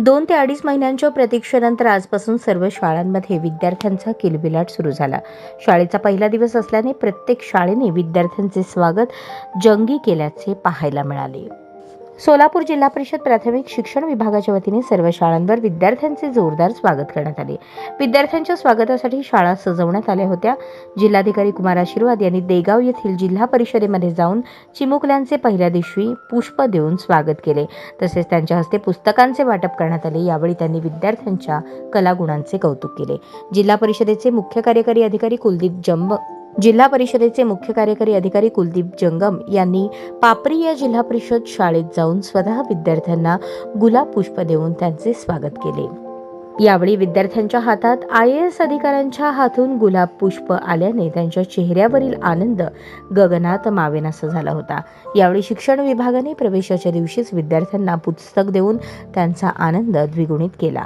दोन ते अडीच महिन्यांच्या प्रतीक्षेनंतर आजपासून सर्व शाळांमध्ये विद्यार्थ्यांचा किलबिलाट सुरू झाला. शाळेचा पहिला दिवस असल्याने प्रत्येक शाळेने विद्यार्थ्यांचे स्वागत जंगी केल्याचे पाहायला मिळाले. सोलापूर जिल्हा परिषद प्राथमिक शिक्षण विभागाच्या वतीने सर्व शाळांवर विद्यार्थ्यांचे जोरदार स्वागत करण्यात आले. विद्यार्थ्यांच्या स्वागतासाठी शाळा सजवण्यात आल्या होत्या. जिल्हाधिकारी कुमार आशीर्वाद यांनी देगाव येथील जिल्हा परिषदेमध्ये जाऊन चिमुकल्यांचे पहिल्या दिवशी पुष्प देऊन स्वागत केले. तसेच त्यांच्या हस्ते पुस्तकांचे वाटप करण्यात आले. यावेळी त्यांनी विद्यार्थ्यांच्या कलागुणांचे कौतुक केले. जिल्हा परिषदेचे मुख्य कार्यकारी अधिकारी कुलदीप जंब जिल्हा परिषदेचे मुख्य कार्यकारी अधिकारी कुलदीप जंगम यांनी पापरी या जिल्हा परिषद शाळेत जाऊन स्वतः विद्यार्थ्यांना गुलाब पुष्प देऊन त्यांचे स्वागत केले. यावेळी विद्यार्थ्यांच्या हातात आय एस अधिकाऱ्यांच्या हातून गुलाब पुष्प आल्याने त्यांच्या चेहऱ्यावरील आनंद गगनात मावेनासा झाला होता. यावेळी शिक्षण विभागाने प्रवेशाच्या दिवशीच विद्यार्थ्यांना पुस्तक देऊन त्यांचा आनंद द्विगुणित केला.